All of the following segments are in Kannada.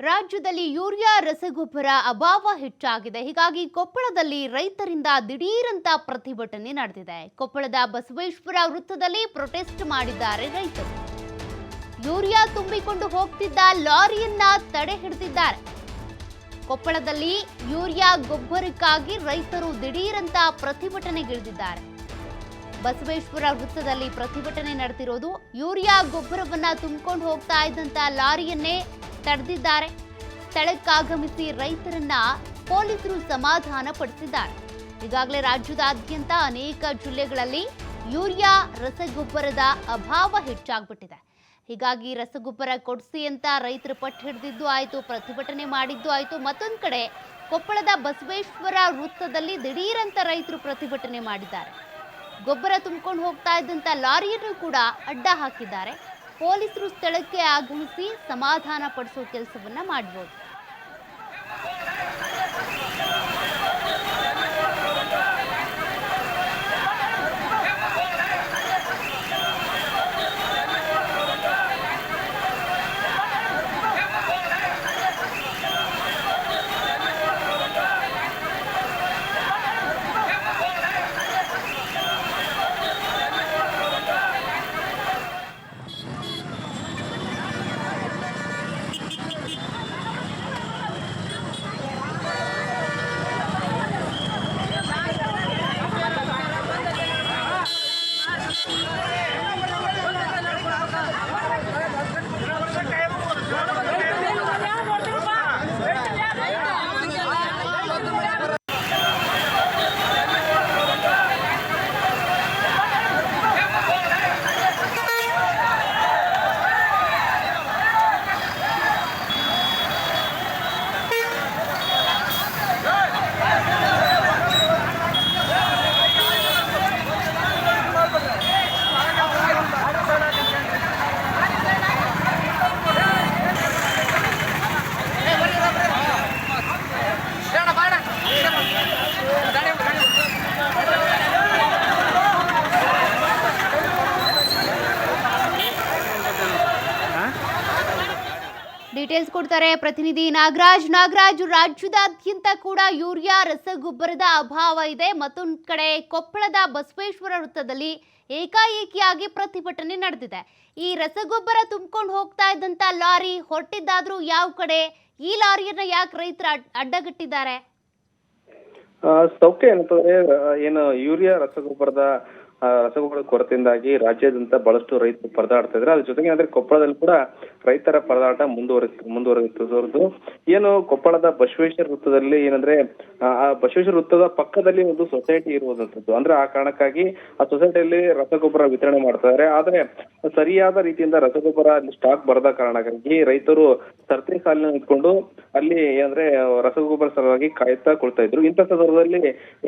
ರಾಜ್ಯದಲ್ಲಿ ಯೂರಿಯಾ ರಸಗೊಬ್ಬರ ಅಭಾವ ಹೆಚ್ಚಾಗಿದೆ. ಹೀಗಾಗಿ ಕೊಪ್ಪಳದಲ್ಲಿ ರೈತರಿಂದ ದಿಢೀರಂತ ಪ್ರತಿಭಟನೆ ನಡೆದಿದೆ. ಕೊಪ್ಪಳದ ಬಸವೇಶ್ವರ ವೃತ್ತದಲ್ಲಿ ಪ್ರೊಟೆಸ್ಟ್ ಮಾಡಿದ್ದಾರೆ ರೈತರು. ಯೂರಿಯಾ ತುಂಬಿಕೊಂಡು ಹೋಗ್ತಿದ್ದ ಲಾರಿಯನ್ನ ತಡೆ ಹಿಡಿದಿದ್ದಾರೆ. ಕೊಪ್ಪಳದಲ್ಲಿ ಯೂರಿಯಾ ಗೊಬ್ಬರಕ್ಕಾಗಿ ರೈತರು ದಿಢೀರಂತ ಪ್ರತಿಭಟನೆಗಿಳಿದಿದ್ದಾರೆ. ಬಸವೇಶ್ವರ ವೃತ್ತದಲ್ಲಿ ಪ್ರತಿಭಟನೆ ನಡೆದಿರೋದು ಯೂರಿಯಾ ಗೊಬ್ಬರವನ್ನ ತುಂಬಿಕೊಂಡು ಹೋಗ್ತಾ ಇದ್ದಂತ ಲಾರಿಯನ್ನೇ ತಡೆದಿದ್ದಾರೆ. ಸ್ಥಳಕ್ಕಾಗಮಿಸಿ ರೈತರನ್ನ ಪೊಲೀಸರು ಸಮಾಧಾನ ಪಡಿಸಿದ್ದಾರೆ. ಈಗಾಗಲೇ ರಾಜ್ಯದಾದ್ಯಂತ ಅನೇಕ ಜಿಲ್ಲೆಗಳಲ್ಲಿ ಯೂರಿಯಾ ರಸಗೊಬ್ಬರದ ಅಭಾವ ಹೆಚ್ಚಾಗ್ಬಿಟ್ಟಿದೆ. ಹೀಗಾಗಿ ರಸಗೊಬ್ಬರ ಕೊಡಿಸಿ ಅಂತ ರೈತರು ಪಟ್ಟು ಹಿಡಿದಿದ್ದು ಆಯಿತು, ಪ್ರತಿಭಟನೆ ಮಾಡಿದ್ದು ಆಯಿತು. ಮತ್ತೊಂದು ಕಡೆ ಕೊಪ್ಪಳದ ಬಸವೇಶ್ವರ ವೃತ್ತದಲ್ಲಿ ದಿಢೀರಂತ ರೈತರು ಪ್ರತಿಭಟನೆ ಮಾಡಿದ್ದಾರೆ. ಗೊಬ್ಬರ ತುಂಬಿಕೊಂಡು ಹೋಗ್ತಾ ಇದ್ದಂತ ಲಾರಿಯನ್ನು ಕೂಡ ಅಡ್ಡ ಹಾಕಿದ್ದಾರೆ. ಪೊಲೀಸರು ಸ್ಥಳಕ್ಕೆ ಆಗಮಿಸಿ ಸಮಾಧಾನ ಪಡಿಸೋ ಕೆಲಸವನ್ನ ಮಾಡಬಹುದು ಪ್ರತಿನಿಧಿ ನಾಗರಾಜ್. ನಾಗರಾಜ್ ರಾಜ್ಯದಾದ್ಯಂತ ಕೂಡ ಯೂರಿಯಾ, ರಸಗೊಬ್ಬರದ ಅಭಾವ ಇದೆ. ಮತ್ತೊಂದು ಕಡೆ ಕೊಪ್ಪಳದ ಬಸವೇಶ್ವರ ವೃತ್ತದಲ್ಲಿ ಏಕಾಏಕಿಯಾಗಿ ಪ್ರತಿಭಟನೆ ನಡೆದಿದೆ. ಈ ರಸಗೊಬ್ಬರ ತುಂಬಿಕೊಂಡು ಹೋಗ್ತಾ ಇದ್ದಂತ ಲಾರಿ ಹೊರಟಿದ್ದಾದ್ರೂ ಯಾವ ಕಡೆ? ಈ ಲಾರಿಯನ್ನ ಯಾಕೆ ರೈತರ ಅಡ್ಡಗಟ್ಟಿದ್ದಾರೆ? ಸೌಖ್ಯ ಏನಂತಂದ್ರೆ ಏನು ಯೂರಿಯಾ, ರಸಗೊಬ್ಬರದ ರಸಗೊಬ್ಬರದ ಕೊರತೆಯಿಂದಾಗಿ ರಾಜ್ಯಾದ್ಯಂತ ಬಹಳಷ್ಟು ರೈತರು ಪರದಾಡ್ತಾ ಇದ್ರೆ ಅದ್ರ ಜೊತೆಗೆ ಅಂದ್ರೆ ಕೊಪ್ಪಳದಲ್ಲಿ ಕೂಡ ರೈತರ ಪರದಾಟ ಮುಂದುವರಿ ಮುಂದುವರೆದಿದ್ದು ಏನು ಕೊಪ್ಪಳದ ಬಸವೇಶ್ವರ ವೃತ್ತದಲ್ಲಿ ಏನಂದ್ರೆ, ಆ ಬಸವೇಶ್ವರ ವೃತ್ತದ ಪಕ್ಕದಲ್ಲಿ ಒಂದು ಸೊಸೈಟಿ ಇರುವಂತದ್ದು. ಅಂದ್ರೆ ಆ ಕಾರಣಕ್ಕಾಗಿ ಆ ಸೊಸೈಟಿಯಲ್ಲಿ ರಸಗೊಬ್ಬರ ವಿತರಣೆ ಮಾಡ್ತಾ ಇದಾರೆ ಆದ್ರೆ ಸರಿಯಾದ ರೀತಿಯಿಂದ ರಸಗೊಬ್ಬರ ಅಲ್ಲಿ ಸ್ಟಾಕ್ ಬರದ ಕಾರಣಕ್ಕಾಗಿ ರೈತರು ಸರ್ತಿ ಸಾಲಿನ ಇಟ್ಕೊಂಡು ಅಲ್ಲಿ ಏನಂದ್ರೆ ರಸಗೊಬ್ಬರ ಸಲುವಾಗಿ ಕಾಯ್ತಾ ಕೊಡ್ತಾ ಇದ್ರು. ಇಂಥ ಸಂದರ್ಭದಲ್ಲಿ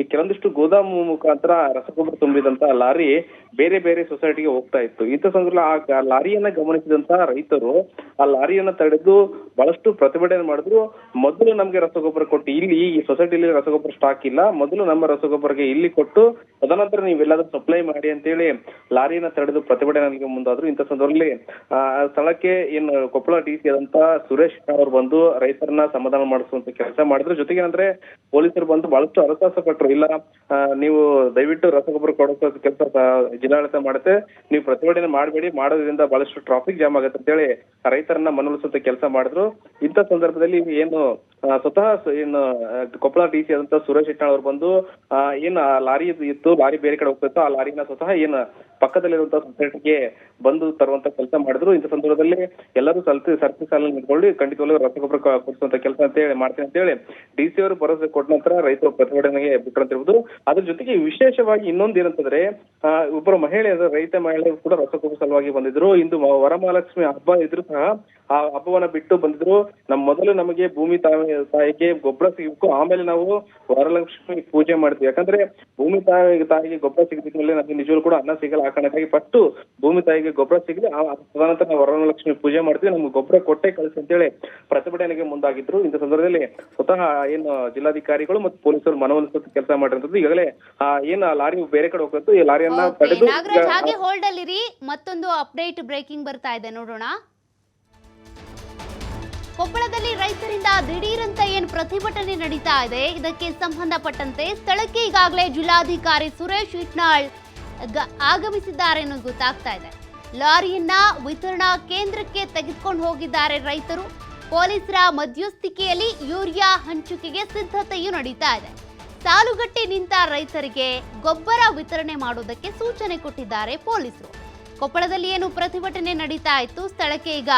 ಕೆಲವೊಂದಿಷ್ಟು ಗೋದಾಮು ಮುಖಾಂತರ ರಸಗೊಬ್ಬರ ತುಂಬಿದಂತ ಲಾರಿ ಬೇರೆ ಬೇರೆ ಸೊಸೈಟಿಗೆ ಹೋಗ್ತಾ ಇತ್ತು. ಇಂಥ ಸಂದರ್ಭದಲ್ಲಿ ಆ ಲಾರಿಯನ್ನ ಗಮನಿಸಿದಂತಹ ರೈತರು ಆ ಲಾರಿಯನ್ನ ತಡೆದು ಬಹಳಷ್ಟು ಪ್ರತಿಭಟನೆ ಮಾಡಿದ್ರು. ಮೊದಲು ನಮ್ಗೆ ರಸಗೊಬ್ಬರ ಕೊಟ್ಟು ಇಲ್ಲಿ ಈ ಸೊಸೈಟಿಲಿ ರಸಗೊಬ್ಬರ ಸ್ಟಾಕ್ ಇಲ್ಲ. ಮೊದಲು ನಮ್ಮ ರಸಗೊಬ್ಬರಗೆ ಇಲ್ಲಿ ಕೊಟ್ಟು ತದನಂತರ ನೀವೆಲ್ಲಾದ್ರೂ ಸಪ್ಲೈ ಮಾಡಿ ಅಂತೇಳಿ ಲಾರಿಯನ್ನ ತಡೆದು ಪ್ರತಿಭಟನೆಗೆ ಮುಂದಾದ್ರು. ಇಂಥ ಸಂದರ್ಭದಲ್ಲಿ, ಆ ಆ ಸ್ಥಳಕ್ಕೆ ಏನು ಕೊಪ್ಪಳ ಡಿ ಸಿ ಆದಂತ ಸುರೇಶ್ ಅವರು ಬಂದು ರೈತರನ್ನ ಸಮಾಧಾನ ಮಾಡಿಸುವಂತ ಕೆಲಸ ಮಾಡಿದ್ರು. ಜೊತೆಗೆ ಏನಂದ್ರೆ, ಪೊಲೀಸರು ಬಂದು ಬಹಳಷ್ಟು ಅರಸಾಸ ಪಟ್ರು. ಇಲ್ಲ ನೀವು ದಯವಿಟ್ಟು ರಸಗೊಬ್ಬರ ಕೊಡೋ ಕೆಲಸ ಜಿಲ್ಲಾಡಳಿತ ಮಾಡುತ್ತೆ. ನೀವು ಪ್ರತಿಭಟನೆ ಮಾಡಬೇಡಿ. ಮಾಡೋದ್ರಿಂದ ಬಹಳಷ್ಟು ಟ್ರಾಫಿಕ್ ಜಾಮ್ ಆಗುತ್ತೆ ಅಂತ ಹೇಳಿ ರೈತರನ್ನ ಮನವೊಲಿಸುವಂತ ಕೆಲಸ ಮಾಡಿದ್ರು. ಇಂಥ ಸಂದರ್ಭದಲ್ಲಿ ಏನು ಸ್ವತಃ ಏನು ಕೊಪ್ಪಳ ಡಿ ಸಿ ಆದಂತ ಸುರೇಶ್ ಇಟ್ನಾಳ್ ಅವ್ರು ಬಂದು ಏನ್ ಲಾರಿ ಇತ್ತು, ಲಾರಿ ಬೇರೆ ಕಡೆ ಹೋಗ್ತಿತ್ತು ಆ ಲಾರಿನ ಸ್ವತಃ ಏನು ಪಕ್ಕದಲ್ಲಿರುವಂತಹ ಸೊಸೈಟಿಗೆ ಬಂದು ತರುವಂತ ಕೆಲಸ ಮಾಡಿದ್ರು. ಇಂಥ ಸಂದರ್ಭದಲ್ಲಿ ಎಲ್ಲರೂ ಸಲ್ತಿ ಸರ್ತಿ ಸಾಲ ನಿಂತ್ಕೊಳ್ಳಿ ಖಂಡಿತವಾಗ್ಲೂ ರಸಗೊಬ್ಬರ ಕೊಡಿಸುವಂತ ಕೆಲಸ ಅಂತ ಹೇಳಿ ಮಾಡ್ತೀನಿ ಅಂತ ಹೇಳಿ ಡಿ ಸಿ ಅವರು ಭರವಸೆ ಕೊಟ್ಟ ನಂತರ ರೈತರು ಪ್ರತಿಭಟನೆಗೆ ಬಿಟ್ಟರಂತಿರುವುದು ಅದ್ರ ಜೊತೆಗೆ ವಿಶೇಷವಾಗಿ ಇನ್ನೊಂದು ಏನಂತಂದ್ರೆ ಒಬ್ಬರು ಮಹಿಳೆ ಅಂದ್ರೆ ರೈತ ಮಹಿಳೆ ಕೂಡ ರಸಗೊಬ್ಬರ ಸಲುವಾಗಿ ಬಂದಿದ್ರು. ಇಂದು ವರಮಹಾಲಕ್ಷ್ಮಿ ಹಬ್ಬ ಇದ್ರು ಸಹ ಆ ಹಬ್ಬವನ್ನ ಬಿಟ್ಟು ಬಂದಿದ್ರು. ನಮ್ ಮೊದಲು ನಮಗೆ ಭೂಮಿ ತಾಯಿ ತಾಯಿಗೆ ಗೊಬ್ಬರ ಸಿಗಬೇಕು. ಆಮೇಲೆ ನಾವು ವರಲಕ್ಷ್ಮಿ ಪೂಜೆ ಮಾಡ್ತೀವಿ. ಯಾಕಂದ್ರೆ ಭೂಮಿ ತಾಯಿ, ತಾಯಿಗೆ ಗೊಬ್ಬರ ಸಿಗದಿದ್ಮೇಲೆ ನಮಗೆ ನಿಜವಾಗ್ಲೂ ಕೂಡ ಅನ್ನ ಸಿಗಲ್ಲ. ಕಾರಣಕ್ಕಾಗಿ ಫಸ್ಟ್ ಭೂಮಿ ತಾಯಿಗೆ ಗೊಬ್ಬರ ಸಿಗಲಿ ತದನಂತರ ನಾವು ವರಲಕ್ಷ್ಮಿ ಪೂಜೆ ಮಾಡ್ತೀವಿ. ನಮ್ಗೆ ಗೊಬ್ಬರ ಕೊಟ್ಟೆ ಕಳಿಸಿ ಅಂತೇಳಿ ಪ್ರತಿಭಟನೆಗೆ ಮುಂದಾಗಿದ್ರು. ಇಂಥ ಸಂದರ್ಭದಲ್ಲಿ ಸ್ವತಃ ಏನು ಜಿಲ್ಲಾಧಿಕಾರಿಗಳು ಮತ್ತು ಪೊಲೀಸರು ಮನವೊಲಿಸುವ ಕೆಲಸ ಮಾಡಿರುವಂತದ್ದು ಈಗಾಗಲೇ ಏನು ಲಾರಿ ಬೇರೆ ಕಡೆ ಹೋಗ್ತದ್ದು ಈ ಲಾರಿಯನ್ನ ತಡೆದು ನಾಗರಾಜ್ ಹಾಗೆ ಹೋಲ್ಡ್ ಅಲ್ಲಿರಿ ಮತ್ತೊಂದು ಅಪ್ಡೇಟ್ ಬ್ರೇಕಿಂಗ್ ಬರ್ತಾ ಇದೆ. ನೋಡೋಣ. ಕೊಪ್ಪಳದಲ್ಲಿ ರೈತರಿಂದ ದಿಢೀರಂತ ಏನ್ ಪ್ರತಿಭಟನೆ ನಡೀತಾ ಇದೆ ಇದಕ್ಕೆ ಸಂಬಂಧಪಟ್ಟಂತೆ ಸ್ಥಳಕ್ಕೆ ಈಗಾಗಲೇ ಜಿಲ್ಲಾಧಿಕಾರಿ ಸುರೇಶ್ ಇಟ್ನಾಳ್ ಆಗಮಿಸಿದ್ದಾರೆ ಅನ್ನೋದು ಗೊತ್ತಾಗ್ತಾ ಇದೆ. ಲಾರಿಯನ್ನ ವಿತರಣಾ ಕೇಂದ್ರಕ್ಕೆ ತೆಗೆದುಕೊಂಡು ಹೋಗಿದ್ದಾರೆ ರೈತರು. ಪೊಲೀಸರ ಮಧ್ಯಸ್ಥಿಕೆಯಲ್ಲಿ ಯೂರಿಯಾ ಹಂಚಿಕೆಗೆ ಸಿದ್ಧತೆಯೂ ನಡೀತಾ ಇದೆ. ಸಾಲುಗಟ್ಟಿ ನಿಂತ ರೈತರಿಗೆ ಗೊಬ್ಬರ ವಿತರಣೆ ಮಾಡೋದಕ್ಕೆ ಸೂಚನೆ ಕೊಟ್ಟಿದ್ದಾರೆ ಪೊಲೀಸರು. ಕೊಪ್ಪಳದಲ್ಲಿ ಏನು ಪ್ರತಿಭಟನೆ ನಡೀತಾ ಇತ್ತು? ಸ್ಥಳಕ್ಕೆ ಈಗ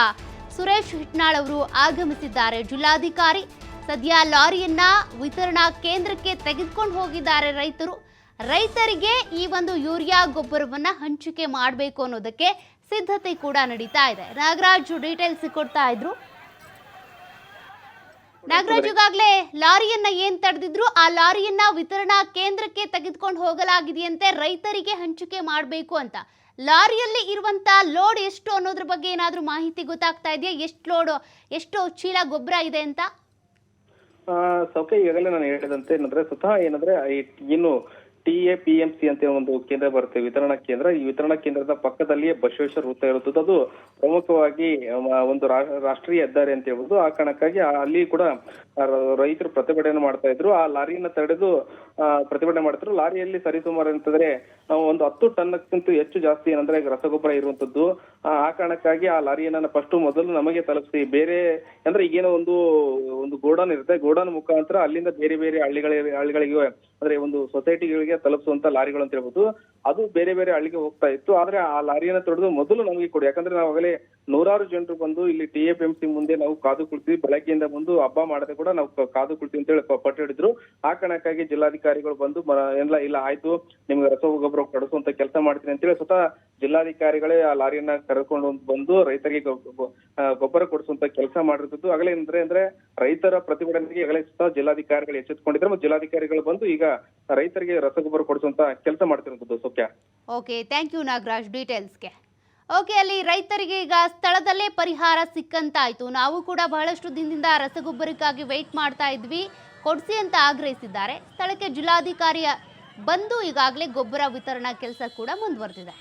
ಸುರೇಶ್ ಹಿಟ್ನಾಳ್ ಅವರು ಆಗಮಿಸಿದ್ದಾರೆ. ಜಿಲ್ಲಾಧಿಕಾರಿ ಸದ್ಯ ಲಾರಿಯನ್ನ ವಿತರಣಾ ಕೇಂದ್ರಕ್ಕೆ ತೆಗೆದುಕೊಂಡು ಹೋಗಿದ್ದಾರೆ ರೈತರು. ರೈತರಿಗೆ ಈ ಒಂದು ಯೂರಿಯಾ ಗೊಬ್ಬರವನ್ನ ಹಂಚಿಕೆ ಮಾಡಬೇಕು ಅನ್ನೋದಕ್ಕೆ ಸಿದ್ಧತೆ ಕೂಡ ನಡೀತಾ ಇದೆ. ನಾಗರಾಜು ಡೀಟೇಲ್ಸ್ ಕೊಡ್ತಾ ಇದ್ರು. ನಾಗರಾಜ್ ಈಗಾಗಲೇ ಲಾರಿಯನ್ನ ಏನ್ ತಡೆದಿದ್ರು? ಆ ಲಾರಿಯನ್ನ ವಿತರಣಾ ಕೇಂದ್ರಕ್ಕೆ ತೆಗೆದುಕೊಂಡು ಹೋಗಲಾಗಿದೆಯಂತೆ ರೈತರಿಗೆ ಹಂಚಿಕೆ ಮಾಡಬೇಕು ಅಂತ. ಲಾರಿಯಲ್ಲಿ ಇರುವಂತ ಲೋಡ್ ಎಷ್ಟು ಅನ್ನೋದ್ರ ಬಗ್ಗೆ ಏನಾದರೂ ಮಾಹಿತಿ ಗೊತ್ತಾಗ್ತಾ ಇದೆಯಾ? ಎಷ್ಟು ಲೋಡ್ ಎಷ್ಟು ಚೀಲ ಗೊಬ್ಬರ ಇದೆ ಅಂತ? ಸೌಖ್ಯ, ಈಗಾಗಲೇ ನಾನು ಹೇಳಿದಂತೆ ಏನಂದ್ರೆ ಸ್ವತಃ ಏನಂದ್ರೆ ಏನು T A P M C ಅಂತ ಒಂದು ಕೇಂದ್ರ ಬರುತ್ತೆ. ವಿತರಣಾ ಕೇಂದ್ರ. ಈ ವಿತರಣಾ ಕೇಂದ್ರದ ಪಕ್ಕದಲ್ಲಿಯೇ ಬಸವೇಶ್ವರ ವೃತ್ತ ಇರುತ್ತದೆ. ಅದು ಪ್ರಮುಖವಾಗಿ ಒಂದು ರಾಷ್ಟ್ರೀಯ ಹೆದ್ದಾರಿ ಅಂತ ಹೇಳ್ಬೋದು. ಆ ಕಾರಣಕ್ಕಾಗಿ ಅಲ್ಲಿ ಕೂಡ ರೈತರು ಪ್ರತಿಭಟನೆ ಮಾಡ್ತಾ ಇದ್ರು. ಆ ಲಾರಿಯನ್ನ ತಡೆದು ಪ್ರತಿಭಟನೆ ಮಾಡ್ತಿದ್ರು. ಲಾರಿಯಲ್ಲಿ ಸರಿಸುಮಾರು ಅಂತಂದ್ರೆ ಒಂದು ಹತ್ತು ಟನ್ಕ್ಕಿಂತ ಹೆಚ್ಚು ಜಾಸ್ತಿ ಏನಂದ್ರೆ ರಸಗೊಬ್ಬರ ಇರುವಂತದ್ದು. ಆ ಕಾರಣಕ್ಕಾಗಿ ಆ ಲಾರಿಯನ್ನ ಫಸ್ಟ್ ಮೊದಲು ನಮಗೆ ತಲುಪಿಸಿ. ಬೇರೆ, ಅಂದ್ರೆ ಈಗೇನೋ ಒಂದು ಒಂದು ಗೋಡನ್ ಇರುತ್ತೆ. ಗೋಡನ್ ಮುಖಾಂತರ ಅಲ್ಲಿಂದ ಬೇರೆ ಬೇರೆ ಹಳ್ಳಿಗಳ, ಹಳ್ಳಿಗಳಿಗೆ, ಅಂದ್ರೆ ಒಂದು ಸೊಸೈಟಿಗಳಿಗೆ ತಲುಪಿಸುವಂತ ಲಾರಿಗಳು ಅಂತ ಹೇಳ್ಬೋದು. ಅದು ಬೇರೆ ಬೇರೆ ಹಳ್ಳಿಗೆ ಹೋಗ್ತಾ ಇತ್ತು. ಆದ್ರೆ ಆ ಲಾರಿಯನ್ನ ತೊಡೆದು ಮೊದಲು ನಮಗೆ ಕೊಡಿ. ಯಾಕಂದ್ರೆ ಆಗಲೇ ನೂರಾರು ಜನರು ಬಂದು ಇಲ್ಲಿ ಟಿ ಎಫ್ ಎಂ ಸಿ ಮುಂದೆ ನಾವು ಕಾದು ಕುಳಿತೀವಿ ಬೆಳಗ್ಗೆಯಿಂದ ಬಂದು ಹಬ್ಬ ಮಾಡದೆ ಕೂಡ ನಾವು ಕಾದು ಕುಳಿತೀವಿ ಅಂತ ಹೇಳಿ ಪಟ್ಟು ಹಿಡಿದ್ರು. ಆ ಕಾರಣಕ್ಕಾಗಿ ಜಿಲ್ಲಾಧಿಕಾರಿಗಳು ಬಂದು ಎಲ್ಲ ಇಲ್ಲ, ಆಯ್ತು. ನಿಮ್ಗೆ ರಸಗೊಬ್ಬರ ಕೊಡಿಸುವಂತ ಕೆಲಸ ಮಾಡ್ತೀನಿ ಅಂತ ಹೇಳಿ ಸ್ವತಃ ಜಿಲ್ಲಾಧಿಕಾರಿಗಳೇ ಆ ಲಾರಿಯನ್ನ ಕರೆದುಕೊಂಡು ಬಂದು ರೈತರಿಗೆ ಗೊಬ್ಬರ ಕೊಡಿಸುವಂತ ಕೆಲಸ ಮಾಡಿರ್ತದ್ದು ಆಗಲೇ ಅಂದ್ರೆ ಅಂದ್ರೆ ರೈತರ ಪ್ರತಿಭಟನೆಗೆ ಆಗಲೇ ಸುತ್ತ ಜಿಲ್ಲಾಧಿಕಾರಿಗಳು ಎಚ್ಚೆತ್ತುಕೊಂಡಿದ್ರು ಮತ್ತು ಜಿಲ್ಲಾಧಿಕಾರಿಗಳು ಬಂದು ಈಗ ರೈತರಿಗೆ ರಸಗೊಬ್ಬರ ಕೊಡಿಸುವಂತ ಕೆಲಸ ಮಾಡ್ತಿರುವಂತದ್ದು ಸೌಖ್ಯ. ಓಕೆ ಥ್ಯಾಂಕ್ ಯು ನಾಗರಾಜ್ ಡೀಟೇಲ್ಸ್ಗೆ. ಓಕೆ, ಅಲ್ಲಿ ರೈತರಿಗೆ ಈಗ ಸ್ಥಳದಲ್ಲೇ ಪರಿಹಾರ ಸಿಕ್ಕಂತಾಯ್ತು. ನಾವು ಕೂಡ ಬಹಳಷ್ಟು ದಿನದಿಂದ ರಸಗೊಬ್ಬರಕ್ಕಾಗಿ ವೆಯ್ಟ್ ಮಾಡ್ತಾ ಇದ್ವಿ. ಕೊಡಿಸಿ ಅಂತ ಆಗ್ರಹಿಸಿದ್ದಾರೆ. ಸ್ಥಳಕ್ಕೆ ಜಿಲ್ಲಾಧಿಕಾರಿಯ ಬಂದು ಈಗಾಗಲೇ ಗೊಬ್ಬರ ವಿತರಣಾ ಕೆಲಸ ಕೂಡ ಮುಂದುವರೆದಿದೆ.